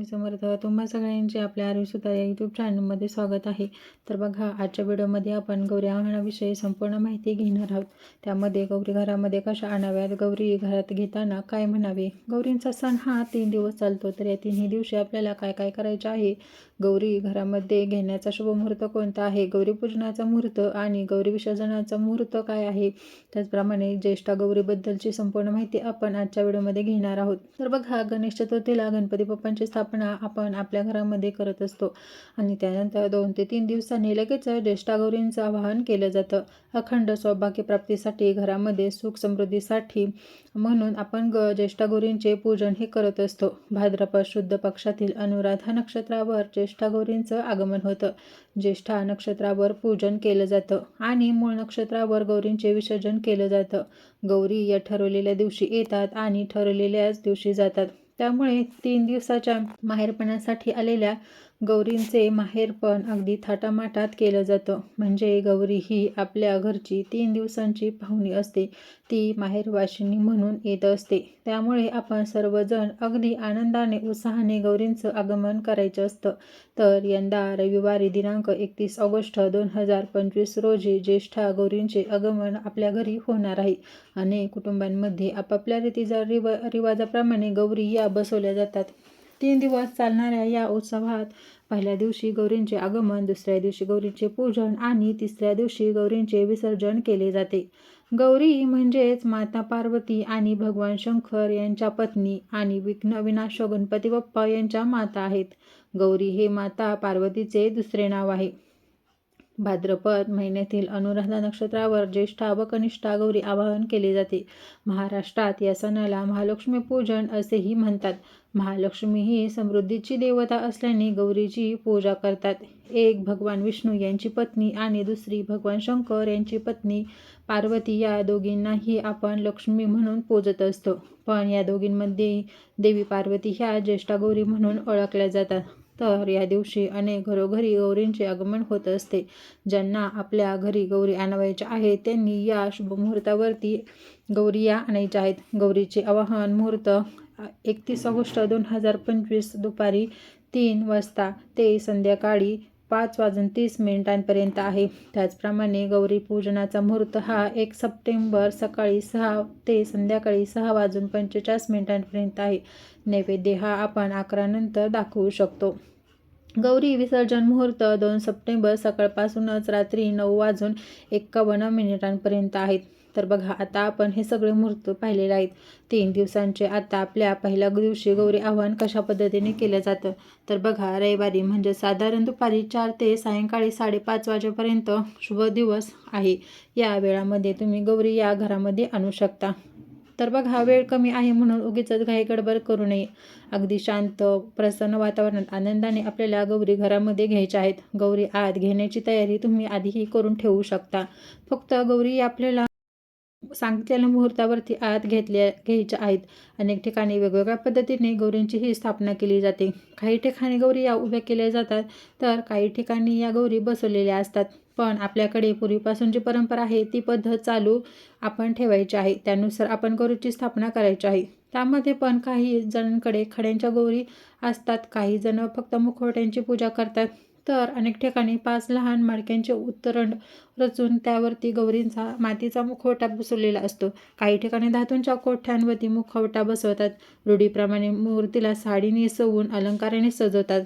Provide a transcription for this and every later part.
स्वामी समर्थ. तुम्हा सगळ्यांचे आपल्या आरोग्यसुद्धा या यूट्यूब चॅनलमध्ये स्वागत आहे. तर बघा आजच्या व्हिडिओमध्ये आपण गौरी आव्हानाविषयी संपूर्ण माहिती घेणार आहोत. त्यामध्ये गौरी घरामध्ये कशा आणाव्यात गौरी घरात घेताना काय म्हणावे? गौरींचा सण हा तीन दिवस चालतो तर या तिन्ही दिवशी आपल्याला काय काय करायचे आहे? गौरी घरामध्ये घेण्याचा शुभ मुहूर्त कोणता आहे? गौरी पूजनाचा मुहूर्त आणि गौरी विसर्जनाचा मुहूर्त काय आहे? त्याचप्रमाणे ज्येष्ठा गौरीबद्दलची संपूर्ण माहिती आपण आजच्या व्हिडिओमध्ये घेणार आहोत. तर बघा गणेश चतुर्थीला गणपती बाप्पांची स्थापना आपण आपल्या घरामध्ये करत असतो. आणि त्यानंतर दोन ते तीन दिवसांनी लगेच ज्येष्ठा गौरींचं आवाहन केलं जातं. अखंड सौभाग्यप्राप्तीसाठी घरामध्ये सुख समृद्धीसाठी म्हणून आपण ग ज्येष्ठागौरींचे पूजन हे करत असतो. भाद्रपद शुद्ध पक्षातील अनुराधा नक्षत्रावर ज्येष्ठा गौरींचं आगमन होतं. ज्येष्ठा नक्षत्रावर पूजन केलं जातं आणि मूळ नक्षत्रावर गौरींचे विसर्जन केलं जातं. गौरी या ठरवलेल्या दिवशी येतात आणि ठरवलेल्याच दिवशी जातात. त्यामुळे तीन दिवसाच्या माहेरपणासाठी आलेल्या गौरींचे माहेरपण अगदी थाटामाटात केलं जातं. म्हणजे गौरी ही आपल्या घरची तीन दिवसांची पाहुणी असते. ती माहेरवाशिनी म्हणून येत असते. त्यामुळे आपण सर्वजण अगदी आनंदाने उत्साहाने गौरींचं आगमन करायचं असतं. तर यंदा रविवारी दिनांक एकतीस ऑगस्ट दोन हजार पंचवीस रोजी ज्येष्ठा गौरींचे आगमन आपल्या घरी होणार आहे. अनेक कुटुंबांमध्ये आपापल्या रीतीचा रिवा रिवाजाप्रमाणे गौरी या बसवल्या जातात. तीन दिवस चालणाऱ्या या उत्सवात पहिल्या दिवशी गौरींचे आगमन दुसऱ्या दिवशी गौरींचे पूजन आणि तिसऱ्या दिवशी गौरींचे विसर्जन केले जाते. गौरी म्हणजेच माता पार्वती आणि भगवान शंकर यांच्या पत्नी आणि विघ्न विनाश गणपती बाप्पा यांच्या माता आहेत. गौरी हे माता पार्वतीचे दुसरे नाव आहे. भाद्रपद महिन्यातील अनुराधा नक्षत्रावर ज्येष्ठा व कनिष्ठा गौरी आवाहन केले जाते. महाराष्ट्रात या सणाला महालक्ष्मी पूजन असेही म्हणतात. महालक्ष्मी ही समृद्धीची देवता असल्याने गौरीची पूजा करतात. एक भगवान विष्णू यांची पत्नी आणि दुसरी भगवान शंकर यांची पत्नी पार्वती या दोघींनाही आपण लक्ष्मी म्हणून पूजत असतो. पण या दोघींमध्ये देवी पार्वती ह्या ज्येष्ठा गौरी म्हणून ओळखल्या जातात. तर या दिवशी अनेक घरोघरी गौरींचे आगमन होत असते. ज्यांना आपल्या घरी गौरी आणावायच्या आहेत त्यांनी या शुभमुहूर्तावरती गौरी या आणायच्या आहेत. गौरीचे आवाहन मुहूर्त एकतीस ऑगस्ट दोन हजार पंचवीस दुपारी तीन वाजता ते संध्याकाळी पाच वाजून तीस मिनिटांपर्यंत आहे. त्याचप्रमाणे गौरी पूजनाचा मुहूर्त हा एक सप्टेंबर सकाळी सहा ते संध्याकाळी सहा वाजून पंचेचाळीस मिनिटांपर्यंत आहे. नैवेद्य हा आपण अकरानंतर दाखवू शकतो. गौरी विसर्जन मुहूर्त दोन सप्टेंबर सकाळपासूनच रात्री नऊ वाजून एक्कावन्न मिनिटांपर्यंत आहेत. तर बघा आता आपण हे सगळे मुहूर्त पाहिलेले आहेत. तीन दिवसांचे आता आपल्या पहिल्या दिवशी गौरी आव्हान कशा पद्धतीने केलं जातं? तर बघा रविवारी म्हणजे साधारण दुपारी चार ते सायंकाळी साडेपाच वाजेपर्यंत शुभ दिवस आहे. या वेळामध्ये तुम्ही गौरी या घरामध्ये आणू शकता. तर बघा वेळ कमी आहे म्हणून उगीच घाई गडबड करू नये. अगदी शांत प्रसन्न वातावरणात आनंदाने आपल्याला गौरी घरामध्ये घ्यायच्या आहेत. गौरी आत घेण्याची तयारी तुम्ही आधीही करून ठेवू शकता. फक्त गौरी आपल्याला सांगितलेल्या मुहूर्तावरती आत घेतल्या घ्यायच्या आहेत. अनेक ठिकाणी वेगवेगळ्या पद्धतीने गौरींची ही स्थापना केली जाते. काही ठिकाणी गौरी या उभ्या केल्या जातात तर काही ठिकाणी या गौरी बसवलेल्या असतात. पण आपल्याकडे पूर्वीपासून जी परंपरा आहे ती पद्धत चालू आपण ठेवायची आहे. त्यानुसार आपण गौरीची स्थापना करायची आहे. त्यामध्ये पण काही जणांकडे खड्यांच्या गौरी असतात. काही जण फक्त मुखवट्यांची पूजा करतात. तर अनेक ठिकाणी पाच लहान मडक्यांचे उत्तरण रचून त्यावरती गौरींचा मातीचा मुखवटा बसवलेला असतो. काही ठिकाणी धातूंच्या कोठ्यांवरती मुखवटा बसवतात. रूढीप्रमाणे मूर्तीला साडी नेसवून अलंकाराने सजवतात.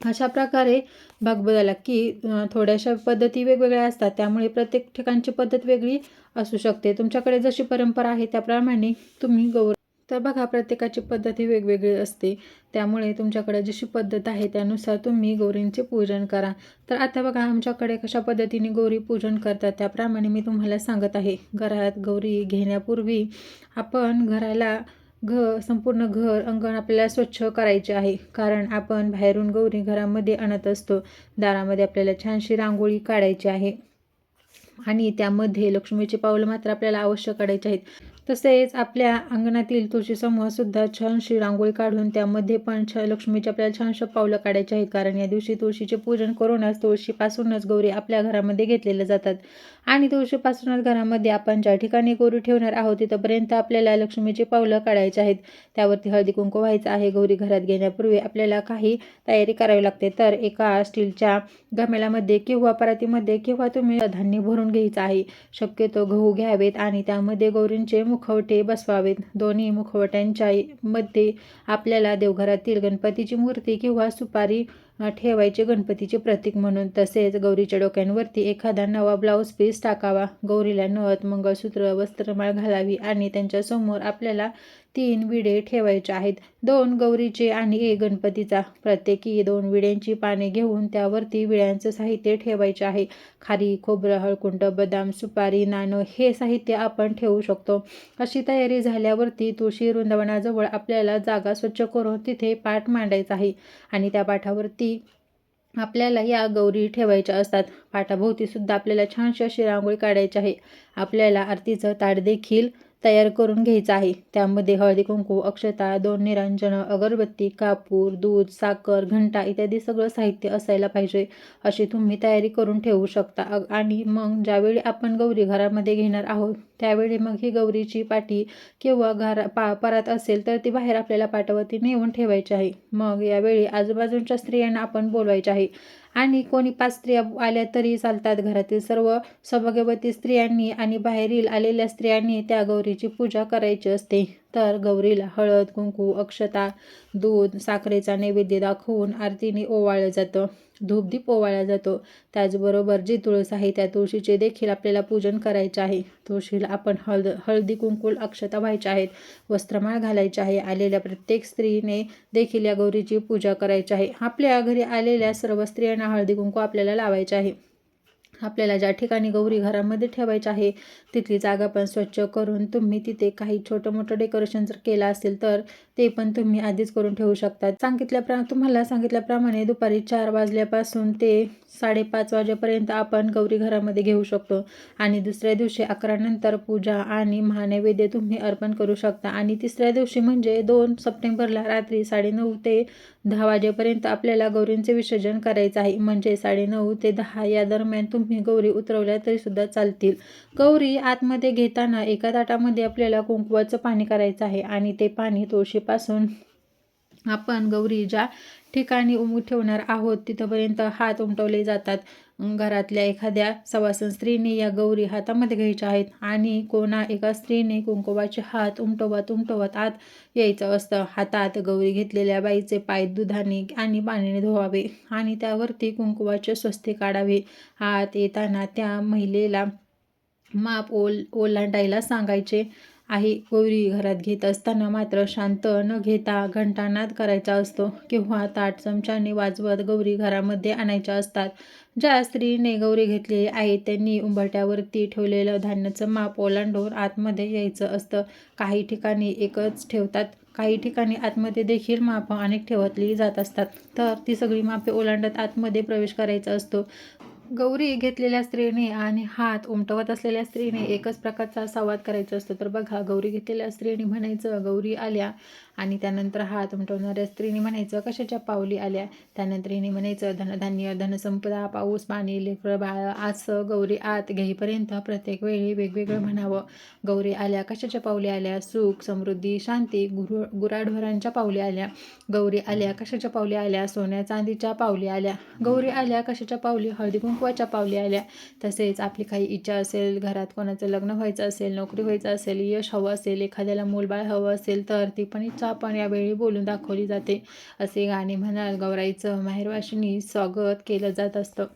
अशा प्रकारे भाग बदलला की थोड्याशा पद्धती वेगवेगळ्या असतात. त्यामुळे प्रत्येक ठिकाणची पद्धत वेगळी असू शकते. तुमच्याकडे जशी परंपरा आहे त्याप्रमाणे तुम्ही गौर तर बघा प्रत्येकाची पद्धत ही वेगवेगळी असते. त्यामुळे तुमच्याकडे जशी पद्धत आहे त्यानुसार तुम्ही गौरींचे पूजन करा. तर आता बघा आमच्याकडे कशा पद्धतीने गौरी पूजन करतात त्याप्रमाणे मी तुम्हाला सांगत आहे. घरात गौरी घेण्यापूर्वी आपण घराला घ संपूर्ण घर अंगण आपल्याला स्वच्छ करायचे आहे. कारण आपण बाहेरून गौरी घरामध्ये आणत असतो. दारामध्ये आपल्याला छानशी रांगोळी काढायची आहे. आणि त्यामध्ये लक्ष्मीचे पावलं मात्र आपल्याला अवश्य काढायचे आहेत. तसेच आपल्या अंगणातील तुळशीसमोर सुद्धा छानशी रांगोळी काढून त्यामध्ये पण छ लक्ष्मीची आपल्याला छानशा पावलं काढायची आहेत. कारण या दिवशी तुळशीचे पूजन करूनच तुळशीपासूनच गौरी आपल्या घरामध्ये घेतलेल्या जातात. आणि तुळशीपासूनच घरामध्ये आपण ज्या ठिकाणी गौरी ठेवणार आहोत तिथंपर्यंत आपल्याला लक्ष्मीची पावलं काढायची आहेत. त्यावरती हळदी कुंकू व्हायचं आहे. गौरी घरात घेण्यापूर्वी आपल्याला काही तयारी करावी लागते. तर एका स्टीलच्या गमेल्यामध्ये किंवा परातीमध्ये किंवा तुम्ही धान्य भरून घ्यायचं आहे. शक्यतो गहू घ्यावेत आणि त्यामध्ये गौरींचे मुखवटे बसवावेत. दोन्ही मुखवट्यांच्या मध्ये आपल्याला देवघरातील गणपतीची मूर्ती किंवा सुपारी ठेवायचे गणपतीचे प्रतीक म्हणून. तसेच गौरीच्या डोक्यांवरती एखादा नवा ब्लाऊज पीस टाकावा. गौरीला नथ मंगळसूत्र वस्त्रमाळ घालावी आणि त्यांच्यासमोर आपल्याला तीन विडे ठेवायचे आहेत. दोन गौरीचे आणि एक गणपतीचा. प्रत्येकी दोन विड्यांची पाने घेऊन त्यावरती विड्यांचं साहित्य ठेवायचे आहे. खारी खोबरं हळकुंड बदाम सुपारी नाणं हे साहित्य आपण ठेवू शकतो. अशी तयारी झाल्यावरती तुळशी वृंदावनाजवळ आपल्याला जागा स्वच्छ करून तिथे पाठ मांडायचा आहे. आणि त्या पाठावरती आपल्याला या गौरी ठेवायच्या असतात. पाठाभोवतीसुद्धा आपल्याला छानशी अशी रांगोळी काढायची आहे. आपल्याला आरतीचं ताट देखील तयार करून घ्यायचा आहे. त्यामध्ये हळदी कुंकू अक्षता दोन निरांजनं अगरबत्ती कापूर दूध साखर घंटा इत्यादी सगळं साहित्य असायला पाहिजे. अशी तुम्ही तयारी करून ठेवू शकता. आणि मग ज्यावेळी आपण गौरी घरामध्ये घेणार आहोत त्यावेळी मग ही गौरीची पाठी किंवा घरा पा परात असेल तर ती बाहेर आपल्याला पाटावरती नेऊन ठेवायची आहे. मग यावेळी आजूबाजूच्या स्त्रियांना आपण बोलवायचे आहे. आणि कोणी पाच स्त्रिया आल्या तरी चालतात घरातील सर्व सौभाग्यवती स्त्रियांनी आणि बाहेरील आलेल्या स्त्रियांनी त्या गौरीची पूजा करायची असते. तर गौरीला हळद कुंकू अक्षता दूध साखरेचा नैवेद्य दाखवून आरतीने ओवाळलं जातं. धूपदीप ओवाळला जातो. त्याचबरोबर जी तुळस आहे त्या तुळशीचे देखील आपल्याला पूजन करायचे आहे. तुळशीला आपण हळद हळदी कुंकुल अक्षता व्हायच्या आहेत वस्त्रमाळ घालायचे आहे. आलेल्या प्रत्येक स्त्रीने देखील या गौरीची पूजा करायची आहे. आपल्या घरी आलेल्या सर्व स्त्रियांना हळदी कुंकू आपल्याला लावायचे आहे. आपल्याला ज्या ठिकाणी गौरी घरामध्ये ठेवायची आहे तिथली जागा पण स्वच्छ करून तुम्ही तिथे काही छोटं मोठं डेकोरेशन जर केलं असेल तर ते पण तुम्ही आधीच करून ठेवू शकता सांगितल्याप्र तुम्हाला सांगितल्याप्रमाणे दुपारी चार वाजल्यापासून ते साडेपाच वाजेपर्यंत आपण गौरी घरामध्ये घेऊ शकतो. आणि दुसऱ्या दिवशी अकरा नंतर पूजा आणि महानैवेद्य तुम्ही अर्पण करू शकता. आणि तिसऱ्या दिवशी म्हणजे दोन सप्टेंबरला रात्री साडेनऊ ते दहा वाजेपर्यंत आपल्याला गौरींचे विसर्जन करायचं आहे. म्हणजे साडेनऊ ते दहा या दरम्यान तुम्ही गौरी उतरवल्या तरीसुद्धा चालतील. गौरी आतमध्ये घेताना एका ताटामध्ये आपल्याला कुंकवाचं पाणी करायचं आहे. आणि ते पाणी तुळशीपासून आपण गौरी ज्या ठिकाणी उम ठेवणार आहोत तिथंपर्यंत हात उमटवले जातात. घरातल्या एखाद्या सवासन स्त्रीने या गौरी हातामध्ये घ्यायच्या आहेत आणि कोणा एका स्त्रीने कुंकुवाचे हात उमटवत उमटवत आत यायचं असतं. हातात गौरी घेतलेल्या बाईचे पाय दुधाने आणि पाण्याने धुवावे आणि त्यावरती कुंकुवाचे स्वस्ती काढावे. हात येताना त्या महिलेला माप ओल ओलांडायला सांगायचे. आहे गौरी घरात घेत असताना मात्र शांत न घेता घंटानाद करायचा असतो किंवा ताट चमच्याने वाजवत गौरी घरामध्ये आणायच्या असतात. ज्या स्त्रीने गौरी घेतलेली आहे त्यांनी उंबरट्यावरती ठेवलेलं धान्याचं माप ओलांडून आतमध्ये यायचं असतं. काही ठिकाणी एकच ठेवतात काही ठिकाणी आतमध्ये देखील मापं अनेक ठेवतली जात असतात. तर ती सगळी मापे ओलांडत आतमध्ये प्रवेश करायचा असतो. गौरी घेतलेल्या स्त्रीने आणि हात उमटवत असलेल्या स्त्रीने एकच प्रकारचा संवाद करायचा असतो. तर बघा गौरी घेतलेल्या स्त्रीने म्हणायचं गौरी आल्या. आणि त्यानंतर हात उमटवणाऱ्या स्त्रीने म्हणायचं कशाच्या पावली आल्या? त्यानंतर हिने म्हणायचं धनधान्य धनसंपदा पाऊस पाणी लेकर बाळ असं गौरी आत घेईपर्यंत प्रत्येक वेळी वेगवेगळं म्हणावं. गौरी आल्या कशाच्या पावली आल्या? सुख समृद्धी शांती गुरु गुराढोरांच्या पावली आल्या. गौरी आल्या कशाच्या पावली आल्या? सोन्या चांदीच्या पावली आल्या. गौरी आल्या कशाच्या पावली? हळदी महत्त्वाच्या पावली आल्या. तसेच आपली काही इच्छा असेल घरात कोणाचं लग्न व्हायचं असेल नोकरी व्हायचं असेल यश हवं असेल एखाद्याला मूलबाळ हवं असेल तर ती पण इच्छा आपण यावेळी बोलून दाखवली जाते. असे गाणे म्हणाल गौराईचं माहेरवाशिनी स्वागत केलं जात असतं.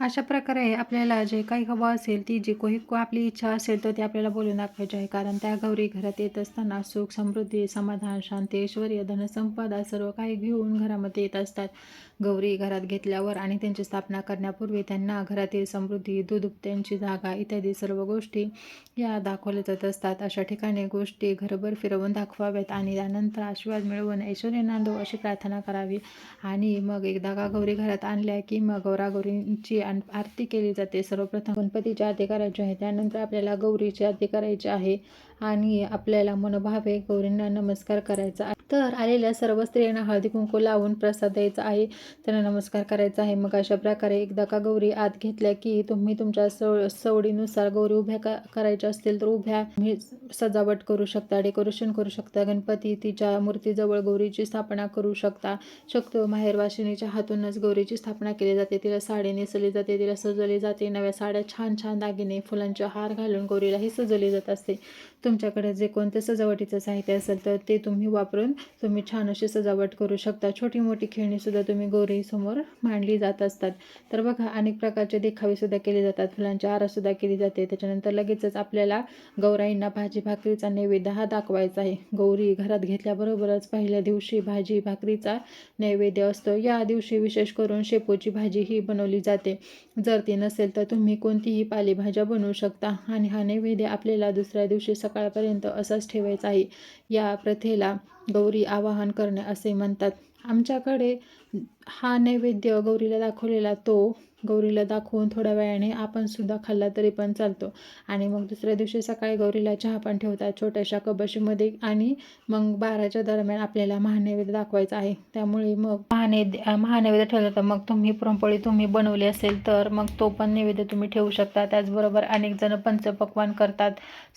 अशा प्रकारे आपल्याला जे काही हवं असेल ती जी काही आपली इच्छा असेल तर ती आपल्याला बोलून दाखवायची आहे. कारण त्या गौरी घरात येत असताना सुख समृद्धी समाधान शांती ऐश्वर्य धनसंपदा सर्व काही घेऊन घरामध्ये येत असतात. गौरी घरात घेतल्यावर आणि त्यांची स्थापना करण्यापूर्वी त्यांना घरातील समृद्धी दूध जागा इत्यादी सर्व गोष्टी या दाखवल्या जात असतात. अशा ठिकाणी गोष्टी घरभर फिरवून दाखवाव्यात आणि त्यानंतर आशीर्वाद मिळवून ऐश्वर्य नांदो अशी प्रार्थना करावी. आणि मग एकदा का गौरी घरात आणल्या की मग गौरागौरींची आरती केली जाते. सर्वप्रथम गणपतीची आरती करायची आहे त्यानंतर आपल्याला गौरीची आरती करायची आहे आणि आपल्याला मनोभावे गौरींना नमस्कार करायचा आहे. तर आलेल्या सर्व स्त्रियांना हळदी कुंकू लावून प्रसाद द्यायचा आहे. त्यांना नमस्कार करायचा आहे. मग अशा प्रकारे एकदा का गौरी आत घेतल्या की तुम्ही तुमच्या सव सवडीनुसार गौरी उभ्या का करायच्या असतील तर उभ्या. तुम्ही सजावट करू शकता डेकोरेशन करू शकता गणपती तिच्या मूर्तीजवळ गौरीची स्थापना करू शकता. शकतो माहेर वाशिनीच्या हातूनच गौरीची स्थापना केली जाते. तिला साडी नेसली जाते तिला सजवली जाते. नव्या साड्या छान छान दागिने फुलांचे हार घालून गौरीलाही सजवली जात असते. तुमच्याकडे जे कोणते सजावटीचं साहित्य असेल तर ते तुम्ही वापरून तुम्ही छान अशी सजावट करू शकता. छोटी मोठी खेळणीसुद्धा तुम्ही गौरीसमोर मांडली जात असतात. तर बघा अनेक प्रकारचे देखावेसुद्धा केले जातात. फुलांची आरासुद्धा केली जाते. त्याच्यानंतर लगेचच आपल्याला गौराईंना भाजी भाकरीचा नैवेद्य हा दाखवायचा आहे. गौरी घरात घेतल्याबरोबरच पहिल्या दिवशी भाजी भाकरीचा नैवेद्य असतो. या दिवशी विशेष करून शेपूची भाजी ही बनवली जाते. जर ती नसेल तर तुम्ही कोणतीही पालेभाज्या बनवू शकता. आणि हा नैवेद्य आपल्याला दुसऱ्या दिवशी सकाळपर्यंत असाच ठेवायचा आहे. या प्रथेला गौरी आवाहन करणे असे म्हणतात. आमच्याकडे हा नैवेद्य गौरीला दाखवलेला तो गौरीला दाखवून थोड्या वेळाने आपण सुद्धा खाल्ला तरी पण चालतो. आणि मग दुसऱ्या दिवशी सकाळी गौरीला चहा पण ठेवतात छोट्याशा कबशीमध्ये आणि मग बाराच्या दरम्यान आपल्याला महानैवेद्य दाखवायचा आहे. त्यामुळे मग महानैवेद्य महानैवेद्य ठेवलं तर मग तुम्ही पुरणपोळी तुम्ही बनवली असेल तर मग तो पण नैवेद्य तुम्ही ठेवू शकता. त्याचबरोबर अनेक जण पंचपक्वान करतात.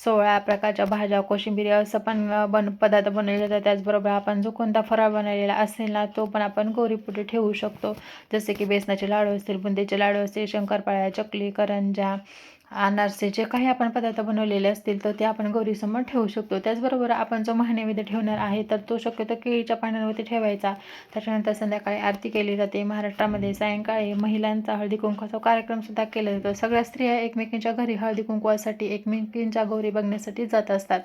सोळा प्रकारच्या भाज्या कोशिंबिरी असं पण बन पदार्थ बनवले जातात. त्याचबरोबर आपण जो कोणता फराळ बनवलेला असेल ना तो पण आपण गौरीपुढे ठेवू शकतो. जसे की बेसनाचे लाडू असतील बुंदीचे लाडू असतील शंकरपाळ्या चकली करंजा अनारसे जे काही आपण पदार्थ बनवलेले असतील तर ते आपण गौरीसमोर ठेवू शकतो. त्याचबरोबर आपण जो महानैवेद्य ठेवणार आहे तर तो शक्यतो केळीच्या पानांवरती ठेवायचा. त्याच्यानंतर संध्याकाळी आरती केली जाते. महाराष्ट्रामध्ये सायंकाळी महिलांचा हळदी कुंकवाचा कार्यक्रमसुद्धा केला जातो. सगळ्या स्त्रिया एकमेकींच्या घरी हळदी कुंकवासाठी एकमेकींच्या गौरी बघण्यासाठी जात असतात.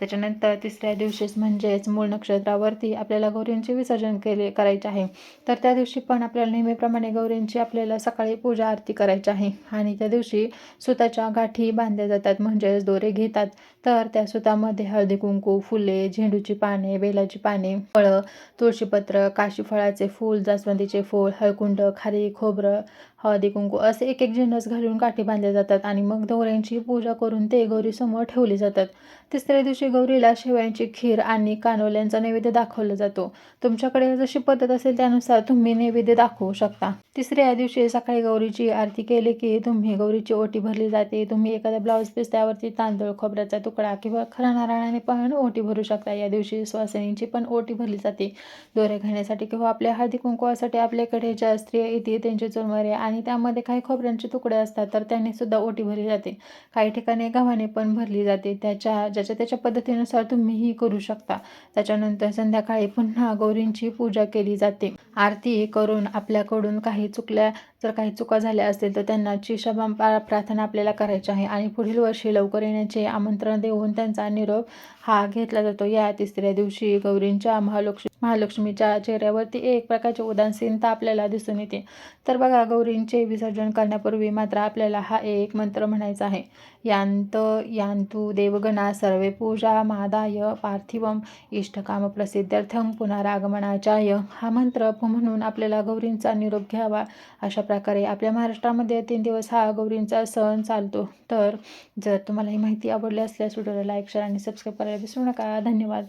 त्याच्यानंतर तिसऱ्या दिवशीच म्हणजेच मूळ नक्षत्रावरती आपल्याला गौरींचे विसर्जन केले करायचे आहे. तर त्या दिवशी पण आपल्याला नेहमीप्रमाणे गौरींची आपल्याला सकाळी पूजा आरती करायची आहे. आणि त्या दिवशी सुता त्याच्या गाठी बांधल्या जातात. म्हणजेच दोरे घेतात. तर त्या सुतामध्ये हळदी कुंकू फुले झेंडूची पाने बेलाची पाने फळं तुळशीपत्र काशी फळाचे फूल जास्वंदीचे फूल हळकुंड खारी खोबरं हळदी कुंकू असे एक एक जिन्नस घालून काठी बांधले जातात आणि मग गौऱ्यांची पूजा करून ते गौरीसमोर ठेवले जातात. तिसऱ्या दिवशी गौरीला शेवयांची खीर आणि कानोल्यांचा नैवेद्य दाखवला जातो. तुमच्याकडे जशी पद्धत असेल त्यानुसार तुम्ही नैवेद्य दाखवू शकता. तिसऱ्या दिवशी सकाळी गौरीची आरती केली की तुम्ही गौरीची ओटी भरली जाते. तुम्ही एखादा ब्लाऊज पीस त्यावरती तांदूळ खोबऱ्याचा तुकडा किंवा खरा नारळाने पण ओटी भरू शकता. या दिवशी श्वासनीची पण ओटी भरली जाते. दोरे घालण्यासाठी किंवा आपल्या हळदी कुंकवासाठी आपल्याकडे ज्या स्त्रिया येते त्यांचे चुरमरे आणि आणि त्यामध्ये काही खोबऱ्यांचे तुकडे असतात तर त्यांनी सुद्धा ओटी भरली जाते. काही ठिकाणी गव्हाने पण भरली जाते. त्याच्या ज्याच्या त्याच्या पद्धतीनुसार तुम्हीही करू शकता. त्याच्यानंतर संध्याकाळी पुन्हा गौरींची पूजा केली जाते. आरती करून आपल्याकडून काही चुकल्या जर काही चुका झाल्या असतील तर त्यांना क्षमा प्रार्थना आपल्याला करायची आहे आणि पुढील वर्षी लवकर येण्याचे आमंत्रण देऊन त्यांचा निरोप हा घेतला जातो. या तिसऱ्या दिवशी गौरींच्या महालक्ष्मी महालक्ष्मीच्या चेहऱ्यावरती एक प्रकारची उदासीनता आपल्याला दिसून येते. तर बघा गौरींचे विसर्जन करण्यापूर्वी मात्र आपल्याला हा एक मंत्र म्हणायचा आहे. यांत यांतू देवगणा सर्वे पूजा मादाय पार्थिवम इष्टकाम प्रसिद्ध्यर्थम पुनरागमनाचाय हा मंत्र म्हणून आपल्याला गौरींचा निरोप घ्यावा अशा प्रकारे आपल्या महाराष्ट्रामध्ये तीन दिवस हा गौरींचा सण चालतो. तर जर तुम्हाला ही माहिती आवडली असल्यास व्हिडिओला लाईक शेअर आणि सबस्क्राईब करायला विसरू नका. धन्यवाद.